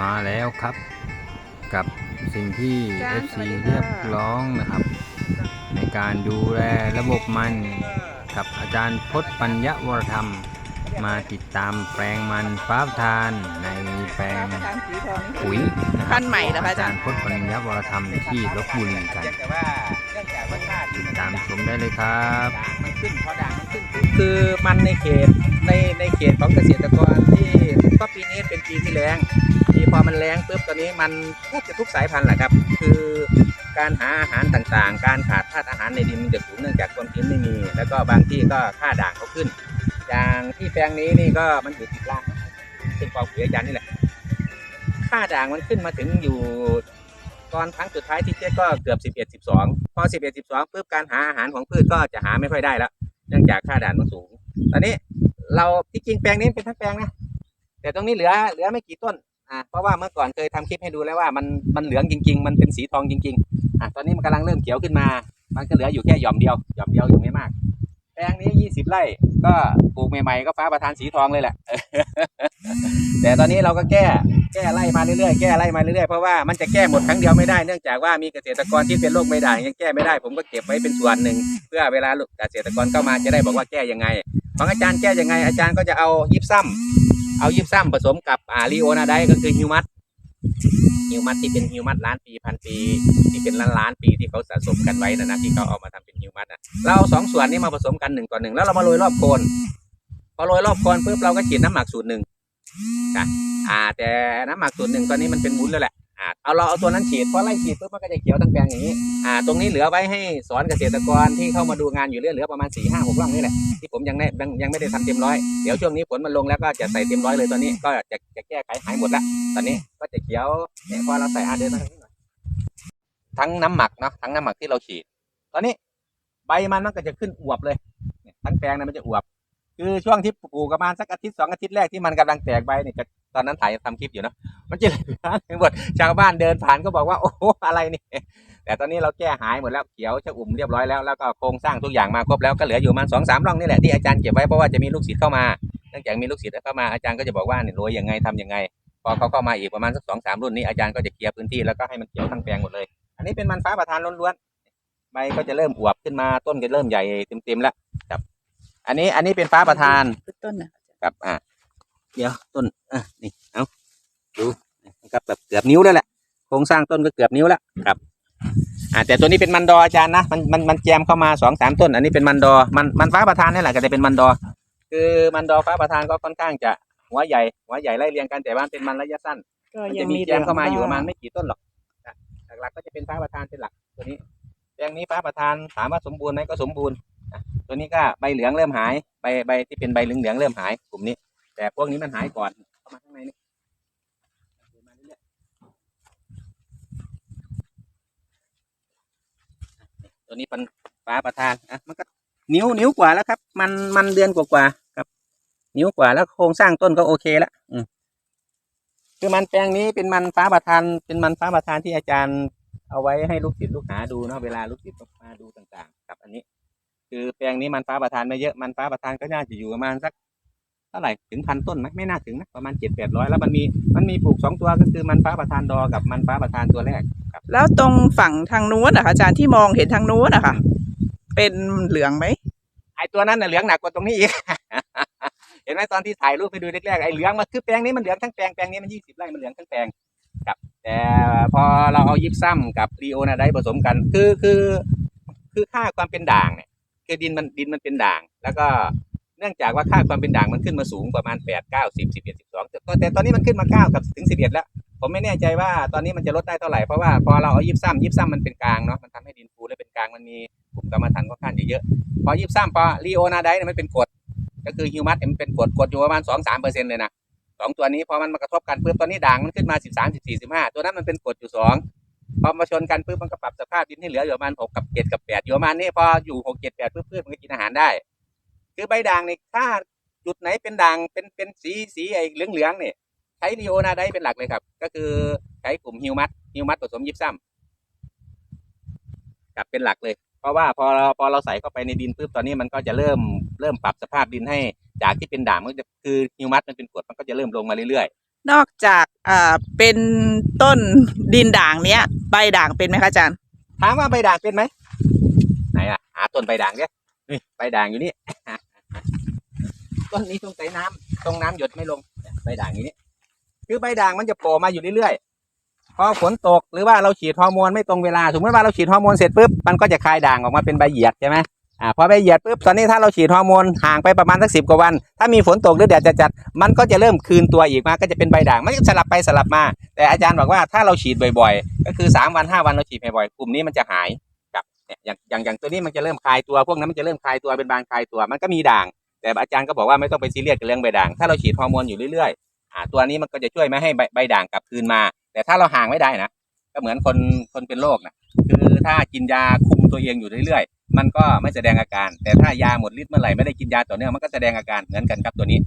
มาแล้วครับ กับสิ่งที่จ้า FC สวัสดีค่ะเรียกร้องนะครับ ในการดูแลระบบมันกับอาจารย์พจน์ปัญญวรธรรม มาติดตามแปลงมันฟ้าทานในแปลงอาจารย์สีทองนี่ปุ๋ยนะคพัรับนธุ์ใหม่เหรอคะอาจารย์พจน์ปัญญวรธรรมที่ลบบุรีกันแต่ว่าเนื่องจากว่าธาตุติดตามชมได้เลยครับด่างมันขึ้นพอด่างมันขึ้นปุ๊บคือมันในเขตในในเขตของเกษตรกรที่ก็ปีนี้เป็นปีที่แล้ง ที่พอมันแล้งปุ๊บตอนนี้มันแทบจะทุกสายพันธุ์แหละครับ คือการหาอาหารต่างๆ การขาดธาตุอาหารในดินมันจะสูงเนื่องจากความชื้นไม่มี แล้วก็บางที่ก็ค่าด่างเขาขึ้น อย่างที่แปลงนี้นี่ก็มันอยู่ติดล่างซึ่งกองปุ๋ยอาจารย์นี่แหละ ค่าด่างมันขึ้นมาถึงอยู่ตอนครั้งสุดท้ายที่เช็คก็เกือบ11 12 พอ 11 12ปุ๊บการหาอาหารของพืชก็จะหาไม่ค่อยได้แล้ว เนื่องจากค่าด่านมันสูง ตอนนี้เราที่จริงแปลงนี้เป็นทั้งแปลงนะ แต่ตรงนี้เหลือเหลือไม่กี่ต้น อ่าเพราะว่าเมื่อก่อนเคยทำคลิปให้ดูแล้วว่ามันมันเหลืองจริง ๆ มันเป็นสีทองจริงๆอ่าตอนนี้มันกำลังเริ่มเขียวขึ้นมา มันก็เหลืออยู่แค่หย่อมเดียวหย่อมเดียวอยู่ไม่มากแปลงนี้20ไร่ก็ปลูกใหม่ๆก็ฟ้าประทานสีทองเลยแหละ แต่ตอนนี้เราก็แก้แก้ไล่มาเรื่อยๆแก้ไล่มาเรื่อยๆเพราะว่ามันจะแก้หมดครั้งเดียวไม่ได้เนื่องจากว่ามีเกษตรกรที่เป็นโรคไม่ด่างยังแก้ไม่ได้ ผมก็เก็บไว้เป็นส่วนหนึ่ง เพื่อเวลาลูกเกษตรกรเข้ามาจะได้บอกว่าแก้ยังไงของอาจารย์แก้ยังไง อาจารย์ก็จะเอายิบซ้ำ เอายิบซ้ำผสมกับอาลีโอนาไดก็คือฮิวมัสฮิวมัสที่เป็นฮิวมัสล้านปีพันปี ที่เป็นล้านล้านปีที่เขาสะสมกันไว้นะนะที่เขาเอามาทำเป็นฮิวมัสนะเราเอาสองส่วนนี้มาผสมกันหนึ่งต่อหนึ่งแล้วเรามาโรยรอบโคนพอโรยรอบโคนปุ๊บเราก็ฉีดน้ำหมักสูตรหนึ่งนะอ่าแต่น้ำหมักสูตรหนึ่งตอนนี้มันเป็นวุ้นแล้วแหละ เอาเราเอาตัวนั้นฉีดพอไล่ฉีดปุ๊บมันก็จะเขียวทั้งแปลงอย่างนี้อ่าตรงนี้เหลือไว้ให้สอนเกษตรกรที่เข้ามาดูงานอยู่เรื่อยเหลือประมาณสี่ห้าหกร่องนี่แหละที่ผมยังได้ยังยังไม่ได้ทำเต็มร้อยเดี๋ยวช่วงนี้ฝนมันลงแล้วก็จะใส่เต็มร้อยเลยตอนนี้ก็จะจะแก้ไขหายหมดละตอนนี้ก็จะเขียวเนี่ยพอเราใส่อาเดินมาทางนี้หน่อยทั้งน้ำหมักเนาะทั้งน้ำหมักที่เราฉีด ตอนนี้ใบมันมันก็จะขึ้นอวบเลยเนี่ยทั้งแปลงนะมันจะอวบคือช่วงที่ปลูกประมาณสักอาทิตย์สองอาทิตย์แรกที่มันกำลังแตกใบเนี่ยจะ ตอนนั้นถ่ายทำคลิปอยู่เนาะมันจะเหลือไปหมดชาวบ้านเดินผ่านก็บอกว่าโอ้โหอะไรนี่แต่ตอนนี้เราแก้หายหมดแล้วเขียวชะอุ่มเรียบร้อยแล้วแล้วก็โครงสร้างทุกอย่างมาครบแล้วก็เหลืออยู่ประมาณสองสามร่องนี่แหละที่อาจารย์เก็บไว้เพราะว่าจะมีลูกศิษย์เข้ามาเนื่องจากมีลูกศิษย์เข้ามาอาจารย์ก็จะบอกว่าเนี่ยโรยยังไงทำยังไง พอเขาเข้ามาอีกประมาณสักสองสามรุ่นนี้อาจารย์ก็จะเคลียร์พื้นที่แล้วก็ให้มันเขียวทั้งแปลงหมดเลย อันนี้เป็นมันฟ้าประทานล้วนๆใบก็จะเริ่มอวบขึ้นมาต้นก็เริ่มใหญ่เต็มๆแล้วครับ อันนี้อันนี้เป็นฟ้าประทานคือต้นนะครับอ่า เดี๋ยวต้นอะนี่เอาดูนะครับแบบเกือบนิ้วแล้วแหละโครงสร้างต้นก็เกือบนิ้วแล้วครับอ่าแต่ตัวนี้เป็นมันดออาจารย์นะมันมันมันแจมเข้ามาสองสามต้น อันนี้เป็นมันดอมันมันฟ้าประธานนี่แหละก็จะเป็นมันดอ คือมันดอฟ้าประธานก็ค่อนข้างจะหัวใหญ่หัวใหญ่ไล่เรียงกันแต่ว่ามันเป็นมันระยะสั้นก็มันยัจะงมีมีแจมเข้ามาอยู่ประมาณไม่กี่ต้นหรอกนะหลักๆก็จะเป็นฟ้าประธานเป็นหลักตัวนี้แปลงนี้ฟ้าประธานถามว่าสมบูรณ์ไหมก็สมบูรณ์นะตัวนี้ก็ใบเหลืองเริ่มหายใบใบที่เป็นใบเหลืองๆเริ่มหายกลุ่มนี้ แต่พวกนี้มันหายก่อนเข้ามาข้างในนี่มาเรื่อยๆตัวนี้เป็นฟ้าประธานอะมันก็นิ้วนิ้วกว่าแล้วครับ มันมันเดือนกว่าๆครับ นิ้วกว่าแล้วโครงสร้างต้นก็โอเคแล้วอืมคือมันแปลงนี้เป็นมันฟ้าประธานเป็นมันฟ้าประธานที่อาจารย์เอาไว้ให้ลูกศิษย์ลูกหาดูเนาะเวลาลูกศิษย์มาดูต่างๆ ครับ อันนี้ คือแปลงนี้มันฟ้าประธานไม่เยอะมันฟ้าประธานก็น่าจะอยู่ประมาณสัก ท่าไหร่ถึงพันต้นไหมไม่น่าถึงนะประมาณเจ็ดแปดร้อยแล้วมันมีมันมีปลูกสองตัวก็คือมันฟ้าประธานดอกับมันฟ้าประธานตัวแรกครับแล้วตรงฝั่งทางนู้นนะคะอาจารย์ที่มองเห็นทางนู้นนะคะเป็นเหลืองไหมไอตัวนั้นน่ะเหลืองหนักกว่าตรงนี้อีก เห็นไหมตอนที่ถ่ายรูปไปดูแรกๆไอเหลืองมันคือแปลงนี้มันเหลืองทั้งแปลงแปลงนี้มันยี่สิบไร่มันเหลืองทั้งแปลงครับ แต่พอเราเอายิปซัมกับรีโอนาไดผสมกันคือคือ คือค่าความเป็นด่างเนี่ยคือดินมันดินมันเป็นด่าง แล้วก็ เนื่องจากว่าค่าความเป็นด่างมันขึ้นมาสูงประมาณแปดเก้าสิบสิบเอ็ดสิบสองแต่ตอนนี้มันขึ้นมาเก้ากับถึงสิบเอ็ดแล้ว ผมไม่แน่ใจว่าตอนนี้มันจะลดได้เท่าไหร่เพราะว่าพอเราเอายิบซ้ำยิบซ้ำมันเป็นกลางเนาะมันทำให้ดินฟูและเป็นกลางมันมีกลุ่มกรรมฐานค่อนข้างจะเยอะ พอยิบซ้ำพอลีโอนาไดเนี่ยมันเป็นกรดก็คือฮิวมัสมันเป็นกรดกรดอยู่ประมาณสองสามเปอร์เซ็นต์เลยนะสองตัวนี้พอมันมากระทบกันปุ๊บตอนนี้ด่างมันขึ้นมาสิบสามสิบสี่สิบห้าตัวนั้นมันเป็นกรดอยู่สองพอมาชนกันปุ๊บมันก็ปรับสภาพดินให้เหลืออยู่ประมาณหกกับเจ็ดกับแปดอยู่ประมาณนี้พออยู่หกเจ็ดแปดปุ๊บพืชมันก็กินอาหารได้ คือใบด่างเนี่ยถ้าจุดไหนเป็นด่างเป็นเป็นสีสีไอ้เหลืองเหลืองๆเนี่ยใช้ลีโอนาไดเป็นหลักเลยครับ ก็คือใช้กลุ่มฮิวมัสฮิวมัสผสมยิปซัมกับเป็นหลักเลย เพราะว่าพอเราพอเราใส่เข้าไปในดินปุ๊บตอนนี้มันก็จะเริ่มเริ่มปรับสภาพดินให้จากที่เป็นด่างมันก็จะคือฮิวมัสมันเป็นกรดมันก็จะเริ่มลงมาเรื่อยนอกจากอ่าเป็นต้นดินด่างเนี้ยใบด่างเป็นไหมคะอาจารย์ถามว่าใบด่างเป็นไหมไหนอะหาต้นใบด่างเนี่ยนี่ใบด่างอยู่นี่ ต้นนี้ตรงใต้น้ำตรงน้ำหยดไม่ลงใบด่างอยู่นี่คือใบด่างมันจะโผล่มาอยู่เรื่อยๆพอฝนตกหรือว่าเราฉีดฮอร์โมนไม่ตรงเวลาสมมติว่าเราฉีดฮอร์โมนเสร็จปุ๊บมันก็จะคลายด่างออกมาเป็นใบเหยียดใช่ไหมอ่าพอใบเหยียดปุ๊บตอนนี้ถ้าเราฉีดฮอร์โมนห่างไปประมาณสักสิบกว่าวัน ถ้ามีฝนตกหรือแดดจัดๆมันก็จะเริ่มคืนตัวอีกมาก็จะเป็นใบด่างมันก็สลับไปสลับมา แต่อาจารย์บอกว่าถ้าเราฉีดบ่อยๆ ก็คือสามวันห้าวันเราฉีดบ่อยๆกลุ่มนี้มันจะหายกับเนี่ยอย่างอย่างอย่างตัวนี้มันจะเริ่มคลายตัวพวกนั้นมันจะเริ่มคลายตัวเป็นบางคลายตัว มันก็มีด่าง แต่อาจารย์ก็บอกว่าไม่ต้องไปซีเรียสกับเรื่องใบด่าง ถ้าเราฉีดฮอร์โมนอยู่เรื่อยๆอ่าตัวนี้มันก็จะช่วยไม่ให้ใบใบด่างกลับคืนมา แต่ถ้าเราห่างไม่ได้นะก็เหมือนคนคนเป็นโรคนะคือถ้ากินยาคุมตัวเองอยู่เรื่อยๆ มันก็ไม่แสดงอาการ แต่ถ้ายาหมดฤทธิ์เมื่อไหร่ไม่ได้กินยาต่อเนื่องมันก็แสดงอาการเหมือนกันครับตัวนี้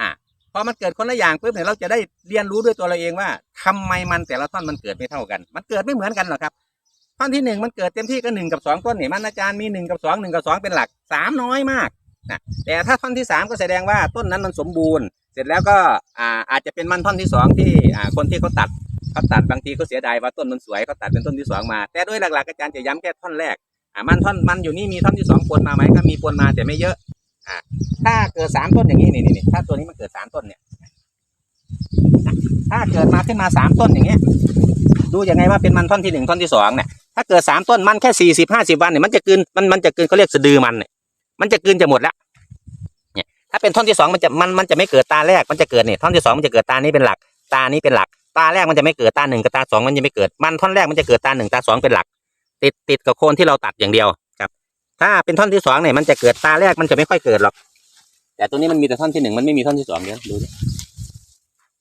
อ่าพอมันเกิดคนละอย่างปุ๊บเนี่ยเราจะได้เรียนรู้ด้วยตัวเราเองว่าทำไมมันแต่ละท่อนมันเกิดไม่เท่ากัน มันเกิดไม่เหมือนกันหรอกครับ ท่อนที่หนึ่งมันเกิดเต็มที่ก็หนึ่งกับสองต้นเนี่ยมันอาจารย์มีหนึ่งกับสองหนึ่งกับสองเป็นหลักสามน้อยมากนะแต่ถ้าท่อนที่สามก็แสดงว่าต้นนั้นมันสมบูรณ์ เสร็จแล้วก็อ่าอาจจะเป็นมันท่อนที่สองที่อ่าคนที่เขาตัดเขาตัดบางทีเขาเสียดายว่าต้นมันสวยเขาตัดเป็นต้นที่สองมา แต่โดยหลักๆอาจารย์จะย้ำแค่ท่อนแรกอ่ามันท่อนมันอยู่นี่มีท่อนที่สองปนมาไหมก็มีปนมาแต่ไม่เยอะอ่าถ้าเกิดสามต้นอย่างนี้นี่นี่นี่ถ้าตัวนี้มันเกิดสามต้นเนี่ยถ้าเกิดมาขึ้นมาสามต้นอย่างเงี้ยดูยังไงว่าเป็นมันท่อนที่หนึ่งท่อนที่สองเนี่ย ถ้าเกิดสามต้นมันแค่สี่สิบห้าสิบวันเนี่ยมันจะกลืนมันมันจะกลืนเขาเรียกสะดือมันเนี่ยมันจะกลืนจะหมดแล้วเนี่ยถ้าเป็นท่อนที่สองมันจะมันมันจะไม่เกิดตาแรกมันจะเกิดเนี่ยท่อนที่สองมันจะเกิดตานี้เป็นหลัก ตานี้เป็นหลัก ตาแรกมันจะไม่เกิดตาหนึ่งกับตาสองมันจะไม่เกิดมันท่อนแรกมันจะเกิดตาหนึ่งตาสองเป็นหลัก ติดติดกับโคนที่เราตัดอย่างเดียวครับ ถ้าเป็นท่อนที่สองเนี่ยมันจะเกิดตาแรกมันจะไม่ค่อยเกิดหรอกแต่ตัวนี้มันมีแต่ท่อนที่หนึ่งมันไม่มีท่อนที่สองเดี๋ยวดูดิ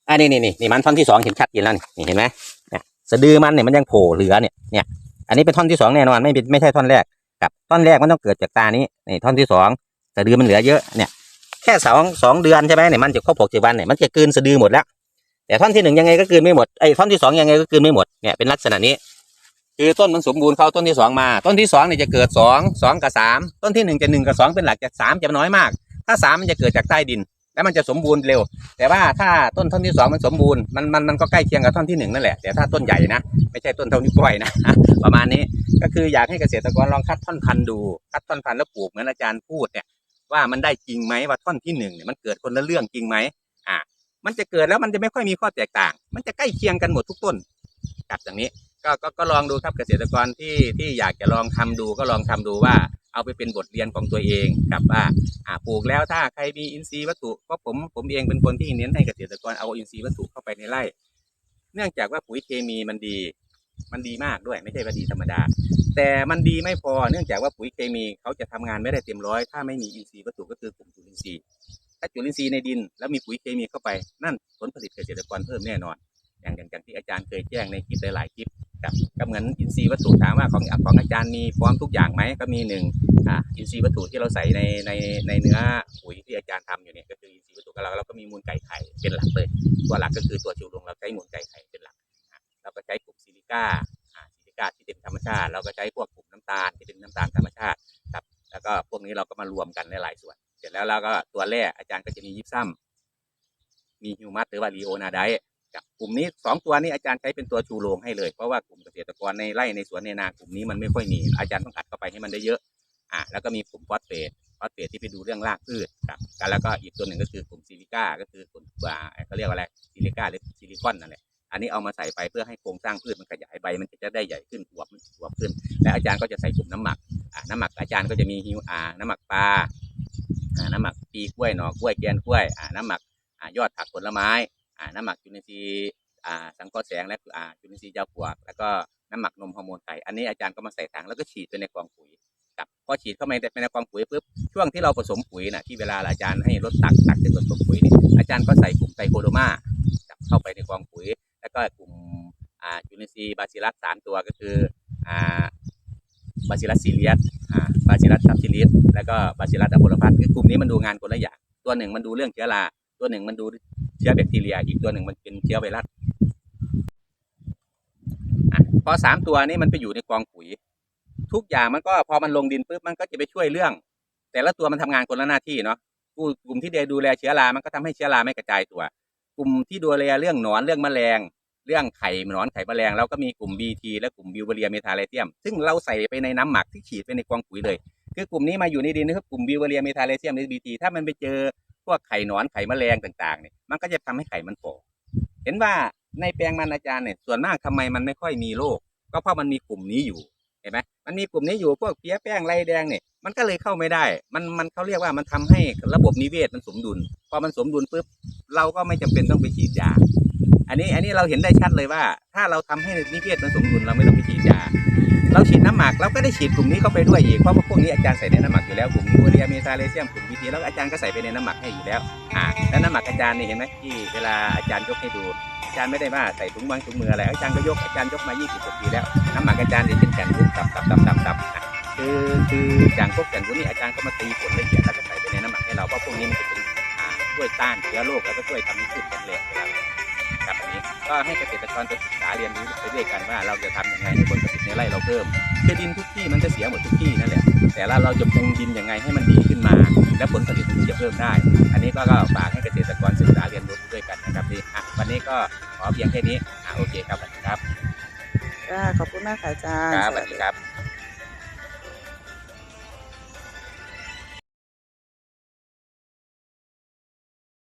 อ่านี่นี่นี่มันท่อนที่สองเห็นชัดเจนแล้วนี่เห็นไหมเนี่ยสะดือมันเนี่ยมันยังโผล่เหลือเนี่ยเนี่ย อันนี้เป็นท่อนที่สองแน่นอนไม่เป็นไม่ใช่ท่อนแรกครับท่อนแรกมันต้องเกิดจากตานี้นี่ท่อนที่สองสะดือมันเหลือเยอะเนี่ยแค่สองสองเดือนใช่ไหมเนี่ยมันจะครบหกเจ็ดวันเนี่ยมันจะกลืนสะดือหมดแล้ว แต่ท่อนที่หนึ่งยังไงก็กลืนไม่หมดไอ้ท่อนที่สองยังไงก็กลืนไม่หมดเนี่ยเป็นลักษณะนี้ คือต้นมันสมบูรณ์เข้าต้นที่สองมา ต้นที่สองเนี่ยจะเกิดสองสองกับสามต้นที่หนึ่งจะหนึ่งกับสองเป็นหลักจากสามจะน้อยมาก ถ้าสามมันจะเกิดจากใต้ดิน แล้วมันจะสมบูรณ์เร็ว แต่ว่าถ้าต้นท่อนที่สองมันสมบูรณ์มันมันมันก็ใกล้เคียงกับท่อนที่หนึ่งนั่นแหละแต่ถ้าต้นใหญ่นะไม่ใช่ต้นเท่านิ้วก้อยนะประมาณนี้ก็คืออยากให้เกษตรกรลองคัดท่อนพันธุ์ดูคัดท่อนพันธุ์แล้วปลูกเหมือนอาจารย์พูดเนี่ยว่ามันได้จริงไหมว่าท่อนที่หนึ่งเนี่ยมันเกิดคนละเรื่องจริงไหมอ่ามันจะเกิดแล้วมันจะไม่ค่อยมีข้อแตกต่าง มันจะใกล้เคียงกันหมดทุกต้นกับอย่างนี้ก็ก็ก็ลองดูครับเกษตรกรที่ที่อยากจะลองทำดูก็ลองทำดูว่า เอาไปเป็นบทเรียนของตัวเองกับว่าปลูกแล้วถ้าใครมีอินทรีย์วัตถุก็ผมผมเองเป็นคนที่เน้นให้เกษตรกรเอาอินทรีย์วัตถุเข้าไปในไร่ เนื่องจากว่าปุ๋ยเคมีมันดี มันดีมากด้วยไม่ใช่ว่าดีธรรมดา แต่มันดีไม่พอเนื่องจากว่าปุ๋ยเคมีเขาจะทำงานไม่ได้เต็มร้อยถ้าไม่มีอินทรีย์วัตถุก็คือกลุ่มจุลินทรีย์ถ้าจุลินทรีย์ในดิน แล้วมีปุ๋ยเคมีเข้าไปนั่นผลผลิตเกษตรกรเพิ่มแน่นอน อย่างอย่างอย่างที่อาจารย์เคยแจ้งในคลิปหลายๆคลิป ครับก็เหมือนอินทรีย์วัตถุถามว่าของของอาจารย์มีพร้อมทุกอย่างไหมก็มีหนึ่งอ่าอินทรีย์วัตถุที่เราใส่ในในในเนื้อปุ๋ยที่อาจารย์ทำอยู่เนี่ยก็คืออินทรีย์วัตถุกับเราเราก็มีมูลไก่ไข่เป็นหลักเลยตัวหลักก็คือตัวชูโรงเราใช้มูลไก่ไข่เป็นหลักเราก็ใช้กลุ่มซิลิก้าอ่าซิลิก้าที่เป็นธรรมชาติ เราก็ใช้พวกกลุ่มน้ำตาลที่เป็นน้ำตาลธรรมชาติครับแล้วก็พวกนี้เราก็มารวมกันในหลายส่วน เสร็จแล้วเราก็ตัวแรกอาจารย์ก็จะมียิปซัมมีฮิวมัสหรือว่าลีโอนาได กับกลุ่มนี้สองตัวนี้อาจารย์ใช้เป็นตัวชูโรงให้เลย เพราะว่ากลุ่มเกษตรกรในไร่ในสวนในนากลุ่มนี้มันไม่ค่อยมีอาจารย์ต้องอัดเข้าไปให้มันได้เยอะอ่าแล้วก็มีกลุ่มฟอสเฟตฟอสเฟตที่ไปดูเรื่องรากพืชครับกันแล้วก็อีกตัวหนึ่งก็คือกลุ่มซิลิก้าก็คือกลุ่มอ่าเขาเรียกว่าอะไรซิลิก้าหรือซิลิคอนนั่นแหละอันนี้เอามาใส่ไปเพื่อให้โครงสร้างพืชมันขยายใบมันจะได้ใหญ่ขึ้นอวบอวบขึ้น และอาจารย์ก็จะใส่กลุ่มน้ำหมักอ่าน้ำหมักอาจารย์ก็จะมีฮิวอ่าน้ำหมักปลาอ่าน้ำหมักปีกล้วยหน่อกล้วยแกนกล้วยน้ำหมักยอดผักผลไม้ อ่าน้ำหมักจุลินทรีย์อ่าสังเคราะห์แสงและอ่าจุลินทรีย์ยาปวกแล้วก็น้ำหมักนมฮอร์โมนไก่อันนี้อาจารย์ก็มาใส่ถังแล้วก็ฉีดไปในกองปุ๋ยครับพอฉีดเข้าไปในกองปุ๋ยปุ๊บช่วงที่เราผสมปุ๋ยนะที่เวลาอาจารย์ให้รถตักตักที่ผสมปุ๋ยนี่อาจารย์ก็ใส่กลุ่มไตโคโดมาเข้าไปในกองปุ๋ย แล้วก็กลุ่มอ่าจุลินทรีย์บาซิลัสสามตัวก็คืออ่าบาซิลัสซีเลียสอ่าบาซิลัสซับซิลิสแล้วก็บาซิลัสอะโพลพัสคือกลุ่มนี้มันดูงานคนละอย่างตัวหนึ่งมันดูเรื่องเชื้อราตัวหนึ่งมันดู ชื้อแบคทีเรีย อีกตัวหนึ่งมันเป็นเชื้อไวรัสอพอสามตัวนี้มันไปอยู่ในกองปุ๋ย ทุกอย่างมันก็พอมันลงดินปุ๊บมันก็จะไปช่วยเรื่อง แต่ละตัวมันทำงานคนละหน้าที่เนาะกลุ่มที่ดูแลเชื้อรา มันก็ทำให้เชื้อราไม่กระจายตัว กลุ่มที่ดูแลเรื่องหนอนเรื่องแมลง เรื่องไข่หนอนไข่แมลงเราก็มีกลุ่ม BT และกลุ่มบิวเบเรียเมทาเลเซียม ซึ่งเราใส่ไปในน้ำหมักที่ฉีดไปในกองปุ๋ยเลย คือกลุ่มนี้มาอยู่ในดินนะครับกลุ่มบิวเบเรียเมทาเลเซียมหรือ BT ถ้ามันไปเจอ พวกไข่หนอนไข่แมลงต่างๆเนี่ยมันก็จะทำให้ไข่มันโตเห็นว่าในแปลงมันอาจารย์เนี่ยส่วนมากทำไมมันไม่ค่อยมีโรคก็เพราะมันมีกลุ่มนี้อยู่เห็นไหมมันมีกลุ่มนี้อยู่พวกเพี้ยแป้งไรแดงเนี่ยมันก็เลยเข้าไม่ได้ มันมันเขาเรียกว่ามันทำให้ระบบนิเวศมันสมดุลพอมันสมดุลปุ๊บเราก็ไม่จำเป็นต้องไปฉีดยาอันนี้อันนี้เราเห็นได้ชัดเลยว่า ถ้าเราทำให้นิเวศมันสมดุลเราไม่ต้องไปฉีดยาเราฉีดน้ำหมักเราก็ได้ฉีดกลุ่มนี้เข้าไปด้วยอีกเพราะว่าพวกนี้อาจารย์ใส่ในน้ำหมักอยู่แล้วกลุ่มยูเรียเมทาเลเซียมกลุ่ม ทีแล้วอาจารย์ก็ใส่ไปในน้ำหมักให้อยู่แล้วอ่าแล้วน้ำหมักอาจารย์นี่เห็นไหมที่เวลาอาจารย์ยกให้ดูอาจารย์ไม่ได้ว่าใส่ถุงมือถุงมืออะไรอาจารย์ก็ยกอาจารย์ยกมา 20กว่าปีแล้วน้ำหมักอาจารย์จะเป็นแผ่นวุ้นตับตับตับตับตับอะคือคืออย่างพวกแผ่นวุ้นนี่อาจารย์ก็มาตีผลละเอียดแล้วก็ใส่ไปในน้ำหมักให้เราเพราะพวกนี้มันจะเป็นอ่าช่วยต้านเชื้อโรคแล้วก็ช่วยทำให้พืชแข็งแรงเวลาครับอันนี้ก็ให้เกษตรกรไปศึกษาเรียนรู้ไปด้วยกันว่าเราจะทำยังไงให้ผลผลิตในไร่เราเพิ่มคือดินทุกที่มันจะเสียหมดทุกที่นั่นแหละแต่ละเราจะปรุงดินยังไงให้มันดีขึ้นมา และผลผลิตมันจะเพิ่มได้ อันนี้ก็ก็ฝากให้เกษตรกรศึกษาเรียนรู้ด้วยกันนะครับนี่อะวันนี้ก็ขอเพียงแค่นี้อะโอเคครับสวัสดีครับ ค่ะขอบคุณมากค่ะอาจารย์ ครับสสวัวัสสดีดีครับ